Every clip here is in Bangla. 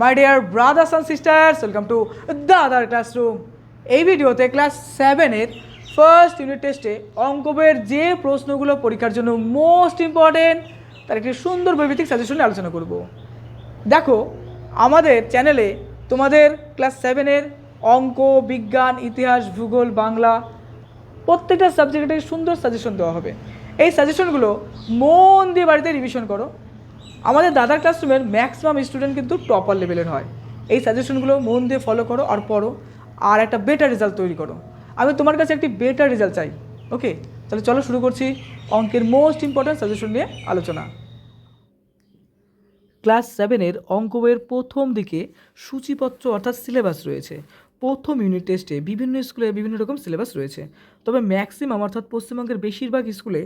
My dear brothers and sisters welcome to the other classroom এই ভিডিওতে ক্লাস সেভেনের ফার্স্ট ইউনিট টেস্টে অঙ্কবের যে প্রশ্নগুলো পরীক্ষার জন্য মোস্ট ইম্পর্টেন্ট তার একটি সুন্দর বৈভিত্তিক সাজেশন নিয়ে আলোচনা করব। দেখো, আমাদের চ্যানেলে তোমাদের ক্লাস সেভেনের অঙ্ক, বিজ্ঞান, ইতিহাস, ভূগোল, বাংলা প্রত্যেকটা সাবজেক্টে সুন্দর সাজেশন দেওয়া হবে। এই সাজেশনগুলো মন দিয়ে বাড়িতে রিভিশন করো। আমাদের দাদার ক্লাসরুমের ম্যাক্সিমাম স্টুডেন্ট কিন্তু টপার লেভেলের হয়। এই সাজেশনগুলো মন দিয়ে ফলো করো আর পড়ো, আর একটা বেটার রেজাল্ট তৈরি করো। আমি তোমার কাছে একটি বেটার রেজাল্ট চাই ওকে তাহলে চলো শুরু করছি অঙ্কের মোস্ট ইম্পর্ট্যান্ট সাজেশন নিয়ে আলোচনা। ক্লাস সেভেনের অঙ্ক বইয়ের প্রথম দিকে সূচিপত্র অর্থাৎ সিলেবাস রয়েছে। প্রথম ইউনিট টেস্টে বিভিন্ন স্কুলে বিভিন্ন রকম সিলেবাস রয়েছে। তবে ম্যাক্সিমাম অর্থাৎ পশ্চিমবঙ্গের বেশিরভাগ স্কুলে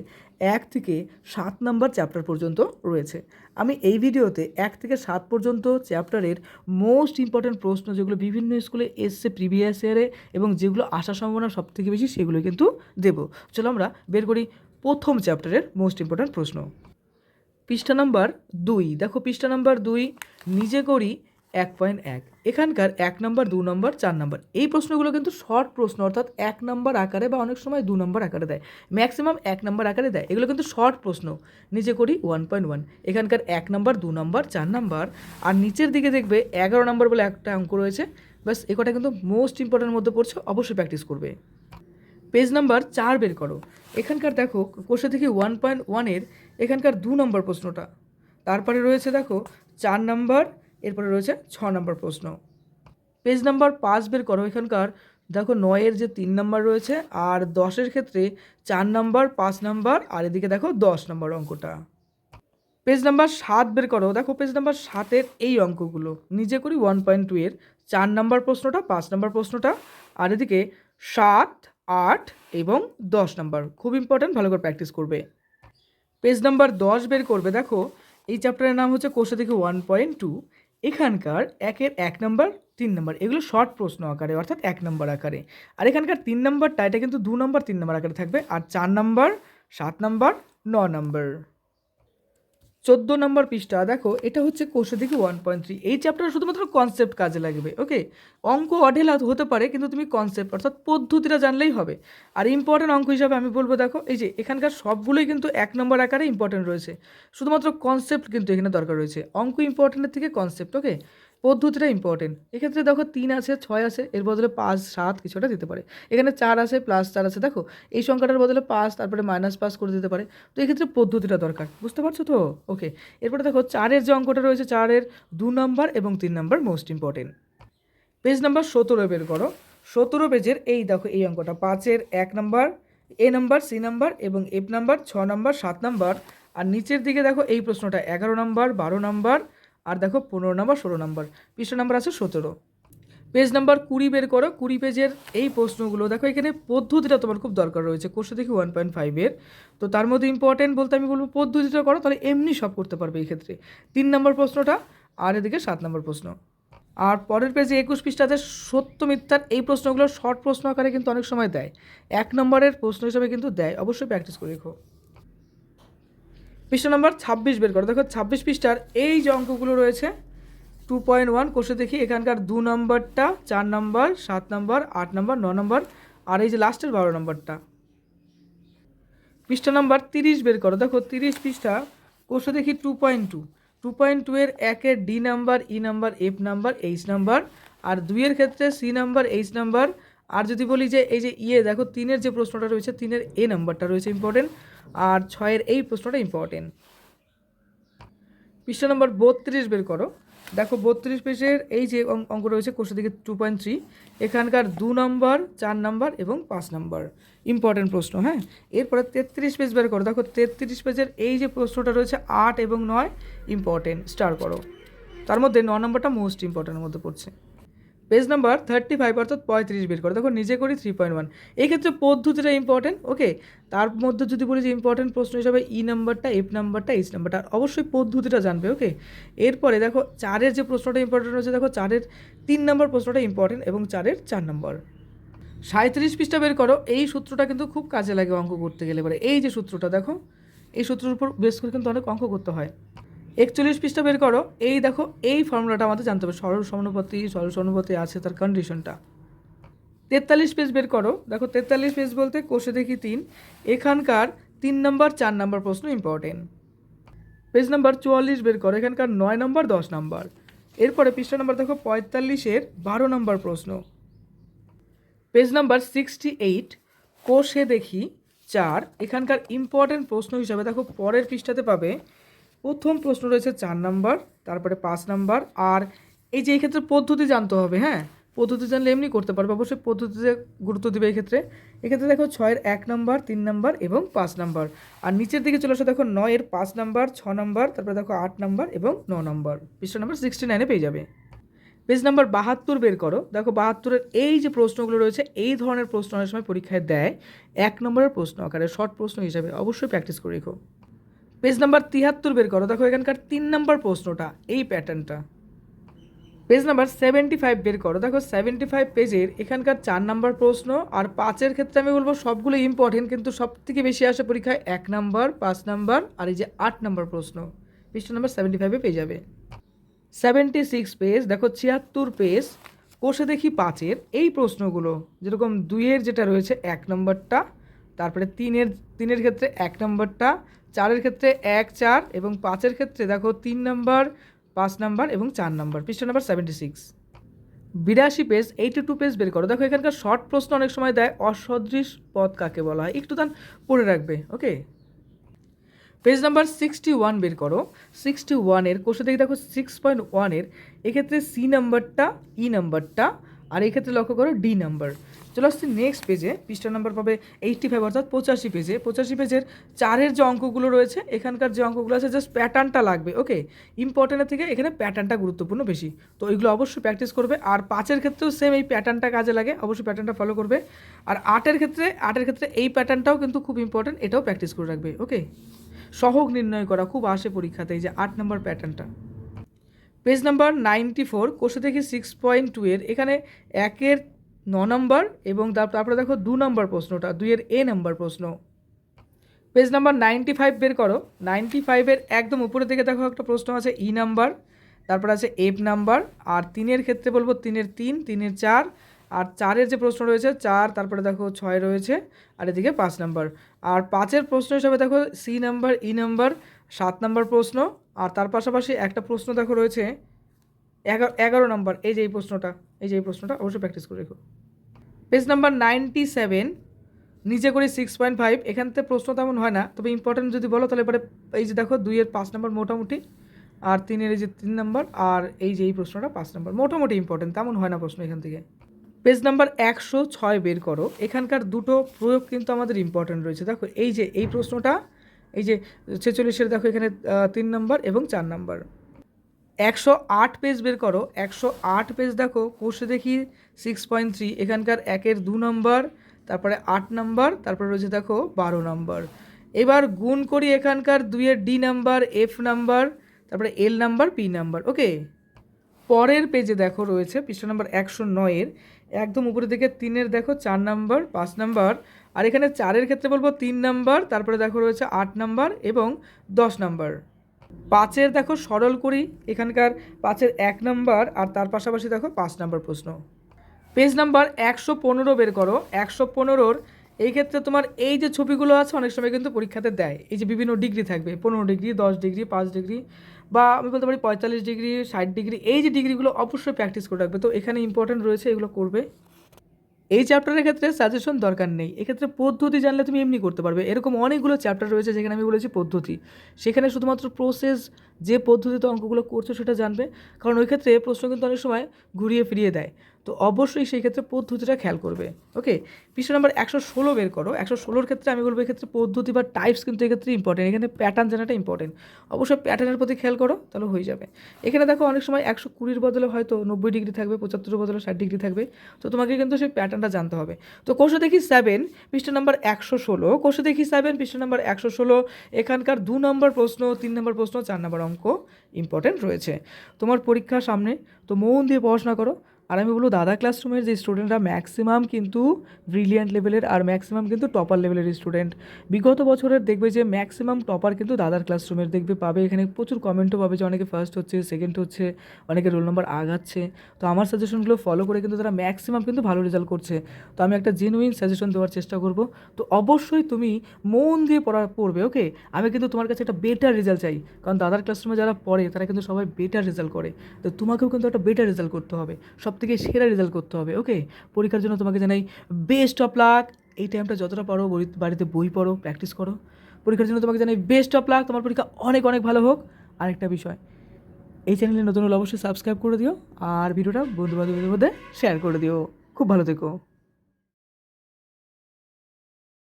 এক থেকে সাত নাম্বার চ্যাপ্টার পর্যন্ত রয়েছে। আমি এই ভিডিওতে এক থেকে সাত পর্যন্ত চ্যাপ্টারের মোস্ট ইম্পর্ট্যান্ট প্রশ্ন যেগুলো বিভিন্ন স্কুলে এসছে প্রিভিয়াস ইয়ারে এবং যেগুলো আসার সম্ভাবনা সব থেকে বেশি সেগুলো কিন্তু দেবো। চলো আমরা বের করি প্রথম চ্যাপ্টারের মোস্ট ইম্পর্ট্যান্ট প্রশ্ন। পৃষ্ঠা নাম্বার দুই। দেখো পৃষ্ঠা নাম্বার দুই। নিজে করি এক পয়েন্ট এক। এখানকার এক নম্বর, দু নম্বর, চার নম্বর, এই প্রশ্নগুলো কিন্তু শর্ট প্রশ্ন, অর্থাৎ এক নম্বর আকারে বা অনেক সময় দু নম্বর আকারে দেয়। ম্যাক্সিমাম এক নম্বর আকারে দেয়। এগুলো কিন্তু শর্ট প্রশ্ন। নিজে করি ওয়ান পয়েন্ট ওয়ান এখানকার এক নম্বর, দু নম্বর, চার নম্বর, আর নিচের দিকে দেখবে এগারো নম্বর বলে একটা অঙ্ক রয়েছে। ব্যাস, এ কটা কিন্তু মোস্ট ইম্পর্টেন্টের মধ্যে পড়ছে, অবশ্যই প্র্যাকটিস করবে। পেজ নাম্বার চার বের করো। এখানকার দেখো, কোষে থেকে ওয়ান পয়েন্ট ওয়ানের এখানকার দু নম্বর প্রশ্নটা। তারপরে রয়েছে দেখো, চার নাম্বার এরপরে রয়েছে ছ নম্বর প্রশ্ন। পেজ নাম্বার পাঁচ বের করো। এখানকার দেখো নয়ের যে তিন নাম্বার রয়েছে আর দশের ক্ষেত্রে চার নাম্বার, পাঁচ নাম্বার আর এদিকে দেখো দশ নম্বর অঙ্কটা। পেজ নাম্বার সাত বের করো। দেখো পেজ নাম্বার সাতের এই অঙ্কগুলো। নিজে করি ওয়ান পয়েন্ট টু এর। চার নাম্বার প্রশ্নটা, পাঁচ নাম্বার প্রশ্নটা আর এদিকে সাত, আট এবং দশ নাম্বার। খুব ইম্পর্ট্যান্ট ভালো করে প্র্যাকটিস করবে। পেজ নাম্বার দশ বের করবে। দেখো এই চ্যাপ্টারের নাম হচ্ছে কোষে থেকে ওয়ান পয়েন্ট টু। এখানকার একের এক নম্বর, তিন নম্বর, এগুলো শর্ট প্রশ্ন আকারে, অর্থাৎ এক নম্বর আকারে। আর এখানকার তিন নম্বরটা, এটা কিন্তু দু নম্বর, তিন নম্বর আকারে থাকবে। আর চার নম্বর, সাত নম্বর, ন নাম্বার। চোদ্দ নম্বর পৃষ্ঠা, দেখো, এটা হচ্ছে কোষে দেখি ওয়ান পয়েন্ট থ্রি এই চ্যাপ্টার শুধুমাত্র কনসেপ্ট কাজে লাগবে ওকে অঙ্ক অঢেলা হতে পারে, কিন্তু তুমি কনসেপ্ট অর্থাৎ পদ্ধতিটা জানলেই হবে। আর ইম্পর্টেন্ট অঙ্ক হিসাবে আমি বলব, দেখো, এই যে এখানকার সবগুলোই কিন্তু এক নম্বর আকারে ইম্পর্টেন্ট রয়েছে। শুধুমাত্র কনসেপ্ট কিন্তু এখানে দরকার রয়েছে। অঙ্ক ইম্পর্টেন্টের থেকে কনসেপ্ট ওকে পদ্ধতিটা ইম্পর্টেন্ট এক্ষেত্রে দেখো তিন আছে, ছয় আছে, এর বদলে পাঁচ, সাত কিছুটা দিতে পারে। এখানে চার আছে প্লাস চার আছে, দেখো, এই সংখ্যাটার বদলে পাঁচ, তারপরে মাইনাস পাস করে দিতে পারে। তো এক্ষেত্রে পদ্ধতিটা দরকার, বুঝতে পারছ তো? ওকে এরপরে দেখো চারের যে অঙ্কটা রয়েছে, চারের দু নম্বর এবং তিন নম্বর মোস্ট ইম্পর্টেন্ট পেজ নাম্বার সতেরো বের করো। সতেরো পেজের এই দেখো, এই অঙ্কটা, পাঁচের এক number A number C number এবং এফ নাম্বার ছ নাম্বার সাত নাম্বার আর নিচের দিকে দেখো, এই প্রশ্নটা, এগারো নাম্বার বারো নাম্বার আর দেখো পনেরো নাম্বার, ষোলো নাম্বার। পৃষ্ঠ নাম্বার আছে সতেরো। পেজ নাম্বার কুড়ি বের করো, কুড়ি পেজের এই প্রশ্নগুলো। দেখো এখানে পদ্ধতিটা তোমার খুব দরকার রয়েছে, কোর্সে দেখি ওয়ান পয়েন্ট ফাইভের তো তার মধ্যে ইম্পর্টেন্ট বলতে আমি বলব পদ্ধতিটা করো, তাহলে এমনি সব করতে পারবে এই ক্ষেত্রে। তিন নম্বর প্রশ্নটা, আর এদিকে সাত নম্বর প্রশ্ন। আর পরের পেজে একুশ পৃষ্ঠাতে সত্য মিথ্যার এই প্রশ্নগুলো শর্ট প্রশ্ন আকারে কিন্তু অনেক সময় দেয়। এক নম্বরের প্রশ্ন হিসেবে কিন্তু দেয়, অবশ্যই প্র্যাকটিস করে রেখো। পৃষ্ঠা নম্বর ছাব্বিশ বের করো। দেখো, ছাব্বিশ পৃষ্ঠার এই যে অঙ্কগুলো রয়েছে টু পয়েন্ট ওয়ান কোষে দেখি এখানকার দু নম্বরটা, চার নম্বর, সাত নম্বর, আট নম্বর, ন নম্বর, আর এই যে লাস্টের বারো নম্বরটা। পৃষ্ঠা নাম্বার তিরিশ বের করো। দেখো, তিরিশ পৃষ্ঠা, কোষে দেখি two point two two point two এর একের D number E number F number H number আর দুইয়ের ক্ষেত্রে সি নাম্বার এইচ নাম্বার আর যদি বলি যে এই যে ইয়ে দেখো, তিনের যে প্রশ্নটা রয়েছে, তিনের এ নাম্বারটা রয়েছে ইম্পর্টেন্ট আর ছয়ের এই প্রশ্নটা ইম্পর্টেন্ট পৃষ্ঠা নম্বর বত্রিশ বের করো। দেখো বত্রিশ পেজের এই যে অঙ্ক রয়েছে কোষের দিকে টু পয়েন্ট থ্রি এখানকার দু নম্বর চার নম্বর এবং পাঁচ নম্বর ইম্পর্টেন্ট প্রশ্ন হ্যাঁ? এরপরে তেত্রিশ পেজ বের করো। দেখো তেত্রিশ পেজের এই যে প্রশ্নটা রয়েছে আট এবং নয় ইম্পর্টেন্ট স্টার করো। তার মধ্যে ন নম্বরটা মোস্ট ইম্পর্টেন্টের মধ্যে পড়ছে। পেজ নাম্বার থার্টি ফাইভ অর্থাৎ পঁয়ত্রিশ বের করে। দেখো, নিজে করি থ্রি পয়েন্ট ওয়ান এই ক্ষেত্রে পদ্ধতিটা ইম্পর্টেন্ট ওকে তার মধ্যে যদি বলি যে ইম্পর্টেন্ট প্রশ্ন হিসাবে ই নাম্বারটা এফ নাম্বারটা এইচ নাম্বারটা অবশ্যই পদ্ধতিটা জানবে ওকে এরপরে দেখো, চারের যে প্রশ্নটা ইম্পর্টেন্ট রয়েছে, দেখো, চারের তিন নম্বর প্রশ্নটা ইম্পর্টেন্ট এবং চারের চার নম্বর সাঁত্রিশ পৃষ্ঠা বের করো, এই সূত্রটা কিন্তু খুব কাজে লাগে অঙ্ক করতে গেলে। এবারে এই যে সূত্রটা, দেখো, এই সূত্রের উপর বেশ করে কিন্তু অনেক অঙ্ক করতে হয়। একচল্লিশ পৃষ্ঠা বের করো। এই দেখো, এই ফর্মুলাটা আমাদের জানতে হবে। সরল সমানুপাতি সরল সমানুপাতি আছে, তার কন্ডিশনটা তেতাল্লিশ পেজ বের করো। দেখো, তেতাল্লিশ পেজ বলতে কোষে দেখি তিন। এখানকার তিন নম্বর, চার নম্বর প্রশ্ন ইম্পর্টেন্ট পেজ নাম্বার চুয়াল্লিশ বের করো। এখানকার নয় নম্বর, দশ নম্বর। এরপরে পৃষ্ঠা নাম্বার দেখো, পঁয়তাল্লিশের বারো নম্বর প্রশ্ন। পেজ নাম্বার সিক্সটি এইট কোষে দেখি চার। এখানকার ইম্পর্টেন্ট প্রশ্ন হিসাবে দেখো, পরের পৃষ্ঠাতে পাবে প্রথম প্রশ্ন রয়েছে চার নাম্বার, তারপরে পাঁচ নাম্বার, আর এই যে এই ক্ষেত্রে পদ্ধতি জানতে হবে হ্যাঁ? পদ্ধতি জানলে এমনি করতে পারবে, অবশ্যই পদ্ধতিতে গুরুত্ব দিবে এই ক্ষেত্রে। এক্ষেত্রে দেখো ছয়ের এক নাম্বার, তিন নাম্বার এবং পাঁচ নাম্বার। আর নিচের দিকে চলে আসো, দেখো নয়ের পাঁচ নাম্বার, ছ নাম্বার, তারপরে দেখো আট নাম্বার এবং ন নম্বর। পৃষ্ঠা নাম্বার সিক্সটি নাইনে পেয়ে যাবে। পেজ নাম্বার বাহাত্তর বের করো। দেখো বাহাত্তরের এই যে প্রশ্নগুলো রয়েছে, এই ধরনের প্রশ্ন অনেক সময় পরীক্ষায় দেয়। এক নম্বরের প্রশ্ন আকারে, শর্ট প্রশ্ন হিসাবে অবশ্যই প্র্যাকটিস করে রেখো। পেজ নাম্বার তিয়াত্তর বের করো। দেখো এখানকার তিন নম্বর প্রশ্নটা, এই প্যাটার্নটা পেজ নাম্বার সেভেন্টি ফাইভ বের করো। দেখো সেভেন্টি ফাইভ পেজের এখানকার চার নাম্বার প্রশ্ন, আর পাঁচের ক্ষেত্রে আমি বলব সবগুলো ইম্পর্টেন্ট কিন্তু সব থেকে বেশি আসে পরীক্ষায় এক নাম্বার পাঁচ নাম্বার আর এই যে আট নাম্বার প্রশ্ন, পৃষ্ঠা নাম্বার সেভেন্টি ফাইভে পেয়ে যাবে। সেভেন্টি সিক্স পেজ দেখো ছিয়াত্তর পেজ কোষে দেখি পাঁচের, এই প্রশ্নগুলো, যেরকম দুইয়ের যেটা রয়েছে এক নম্বরটা তারপরে তিনের তিনের ক্ষেত্রে এক নম্বরটা চারের ক্ষেত্রে এক, চার এবং পাঁচের ক্ষেত্রে দেখো তিন নম্বর, পাঁচ নাম্বার এবং চার নাম্বার। পৃষ্ঠা নাম্বার সেভেন্টি সিক্স বিরাশি পেজ এইটি টু পেজ বের করো। দেখো এখানকার শর্ট প্রশ্ন অনেক সময় দেয়, অসদৃশ পদ কাকে বলা হয়? একটু দান পড়ে রাখবে okay page number sixty one বের করো। সিক্সটি ওয়ানের কোষে দেখে দেখো সিক্স পয়েন্ট ওয়ানের এক্ষেত্রে সি নাম্বারটা ই নাম্বারটা আর এক্ষেত্রে লক্ষ্য করো ডি নাম্বার চলে আসছি নেক্সট পেজে পৃষ্ঠা নাম্বার পাবে এইটটি ফাইভ অর্থাৎ পঁচাশি পেজে পঁচাশি পেজের চারের যে অঙ্কগুলো রয়েছে, এখানকার যে অঙ্কগুলো আছে জাস্ট প্যাটার্নটা লাগবে ওকে ইম্পর্টেন্টের থেকে এখানে প্যাটার্নটা গুরুত্বপূর্ণ বেশি। তো ওইগুলো অবশ্যই প্র্যাকটিস করবে। আর পাঁচের ক্ষেত্রেও সেম এই প্যাটার্নটা কাজে লাগে, অবশ্যই প্যাটার্নটা ফলো করবে। আর আটের ক্ষেত্রে আটের ক্ষেত্রে এই প্যাটার্নটাও কিন্তু খুব ইম্পর্টেন্ট এটাও প্র্যাকটিস করে রাখবে ওকে সহগ নির্ণয় করা, খুব আসে পরীক্ষাতে এই যে আট নম্বর প্যাটার্নটা পেজ নাম্বার নাইনটি ফোর কোষে দেখি সিক্স পয়েন্ট টু এর, এখানে একের ন নম্বর এবং তারপরে দেখো দু নম্বর প্রশ্নটা, দুইয়ের এ নম্বর প্রশ্ন। পেজ নাম্বার নাইনটি ফাইভ বের করো। নাইনটি ফাইভের একদম উপরে দিকে দেখো একটা প্রশ্ন আছে, ই নাম্বার, তারপর আছে এফ নাম্বার, আর তিনের ক্ষেত্রে বলব তিনের তিন, তিনের চার, আর চারের যে প্রশ্ন রয়েছে, চার, তারপরে দেখো ছয় রয়েছে, আর এদিকে পাঁচ নাম্বার। আর পাঁচের প্রশ্ন হিসাবে দেখো সি নাম্বার, ই নাম্বার, সাত নাম্বার প্রশ্ন, আর তার পাশাপাশি একটা প্রশ্ন দেখো রয়েছে, এগারো এগারো নম্বর, এই যে এই প্রশ্নটা, এই যে এই প্রশ্নটা অবশ্যই প্র্যাকটিস করে রেখো। পেজ নাম্বার নাইনটি সেভেন নিজে করে সিক্স পয়েন্ট ফাইভ এখান থেকে প্রশ্ন তেমন হয় না, তবে ইম্পর্টেন্ট যদি বলো তাহলে এবারে এই যে দেখো দুইয়ের পাঁচ নম্বর মোটামুটি, আর তিনের এই যে তিন নম্বর আর এই যে এই প্রশ্নটা পাঁচ নম্বর মোটামুটি ইম্পর্টেন্ট তেমন হয় না প্রশ্ন এখান থেকে। পেজ নাম্বার একশো ছয় বের করো, এখানকার দুটো প্রয়োগ কিন্তু আমাদের ইম্পর্টেন্ট রয়েছে, দেখো এই যে এই প্রশ্নটা, এই যে ছেচল্লিশের দেখো এখানে তিন নম্বর এবং চার নম্বর একশো আট পেজ বের করো, একশো আট পেজ দেখো কোর্সে দেখি সিক্স পয়েন্ট থ্রি এখানকার একের দু নম্বর তারপরে আট নম্বর তারপরে রয়েছে দেখো বারো নম্বর এবার গুণ করি এখানকার দুইয়ের ডি নাম্বার এফ নাম্বার তারপরে L number P number okay পরের পেজে দেখো রয়েছে, পৃষ্ঠা নাম্বার একশো নয়ের, একদম উপরের দিকে তিনের দেখো চার নাম্বার পাঁচ নাম্বার আর এখানে চারের ক্ষেত্রে বলব তিন নাম্বার তারপরে দেখো রয়েছে আট নাম্বার এবং দশ নাম্বার পাঁচের দেখো সরল করি, এখানকার পাঁচের এক নাম্বার আর তার পাশাপাশি দেখো পাঁচ নাম্বার প্রশ্ন। পেজ নাম্বার একশো পনেরো বের করো, একশো পনেরোর এই ক্ষেত্রে তোমার এই যে ছবিগুলো আছে অনেক সময় কিন্তু পরীক্ষাতে দেয়। এই যে বিভিন্ন ডিগ্রি থাকবে, পনেরো ডিগ্রি, দশ ডিগ্রি, পাঁচ ডিগ্রি বা আমি বলতে পারি পঁয়তাল্লিশ ডিগ্রি, ষাট ডিগ্রি, এই যে ডিগ্রিগুলো অবশ্যই প্র্যাকটিস করে রাখবে। তো এখানে ইম্পর্টেন্ট রয়েছে এগুলো করবে। এই চ্যাপ্টারের ক্ষেত্রে সাজেশন দরকার নেই। এক্ষেত্রে পদ্ধতি জানলে তুমি এমনি করতে পারবে। এরকম অনেকগুলো চ্যাপ্টার রয়েছে যেখানে আমি বলেছি পদ্ধতি। সেখানে শুধুমাত্র প্রসেস যে পদ্ধতিতে অঙ্কগুলো করছ সেটা জানবে। কারণ ওই ক্ষেত্রে প্রশ্ন কিন্তু অনেক সময় ঘুরিয়ে ফিরিয়ে দেয়। তো অবশ্যই সেই ক্ষেত্রে পদ্ধতিটা খেয়াল করবে। ওকে? পৃষ্ঠ নাম্বার একশো ষোলো বের করো। একশো ষোলোর ক্ষেত্রে আমি বলব এক্ষেত্রে পদ্ধতি বা টাইপস কিন্তু এক্ষেত্রে ইম্পর্টেন্ট এখানে প্যাটার্ন জানাটা ইম্পর্টেন্ট অবশ্যই প্যাটার্নের প্রতি খেয়াল করো, তাহলে হয়ে যাবে। এখানে দেখো অনেক সময় একশো কুড়ির বদলে হয়তো নব্বই ডিগ্রি থাকবে, পঁচাত্তরের বদলে ষাট ডিগ্রি থাকবে। তো তোমাকে কিন্তু সেই প্যাটার্নটা জানতে হবে। তো কোষে দেখি সেভেন পৃষ্ঠ নাম্বার একশো ষোলো। কোষে দেখি সেভেন পৃষ্ঠ নাম্বার একশো ষোলো। এখানকার দু নম্বর প্রশ্ন, তিন নম্বর প্রশ্ন, চার নম্বর অঙ্ক ইম্পর্টেন্ট রয়েছে। তোমার পরীক্ষার সামনে তো মন দিয়ে পড়াশোনা করো। আর আমি বলব দাদা ক্লাসরুমের যে স্টুডেন্টরা ম্যাক্সিমাম কিন্তু ব্রিলিয়ান্ট লেভেলের আর ম্যাক্সিমাম কিন্তু টপার লেভেলের স্টুডেন্ট বিগত বছরের দেখবে যে ম্যাক্সিমাম টপার কিন্তু দাদার ক্লাসরুমের দেখবে, পাবে। এখানে প্রচুর কমেন্টও পাবে যে অনেকে ফার্স্ট হচ্ছে সেকেন্ড হচ্ছে, অনেকে রোল নম্বর আগাচ্ছে। তো আমার সাজেশনগুলো ফলো করে কিন্তু তারা ম্যাক্সিমাম কিন্তু ভালো রেজাল্ট করছে। তো আমি একটা জেনুইন সাজেশন দেওয়ার চেষ্টা করব। তো অবশ্যই তুমি মন দিয়ে পড়া, পড়বে ওকে আমি কিন্তু তোমার কাছে একটা বেটার রেজাল্ট চাই। কারণ দাদার ক্লাসরুমে যারা পড়ে, তারা কিন্তু সবাই বেটার রেজাল্ট করে। তো তোমাকেও কিন্তু একটা বেটার রেজাল্ট করতে হবে। সব থেকে সেরা রেজাল্ট করতে হবে ওকে পরীক্ষার জন্য তোমাকে জানাই বেস্ট অফ লাক এই টাইমটা যতটা পারো, বাড়িতে বই পড়ো প্র্যাকটিস করো। পরীক্ষার জন্য তোমাকে জানাই বেস্ট অফ লাক তোমার পরীক্ষা অনেক অনেক ভালো হোক। আরেকটা বিষয়, এই চ্যানেলে নতুন হলে অবশ্যই সাবস্ক্রাইব করে দিও। আর ভিডিওটা বন্ধু বান্ধবীদের মধ্যে শেয়ার করে দিও। খুব ভালো থেকো।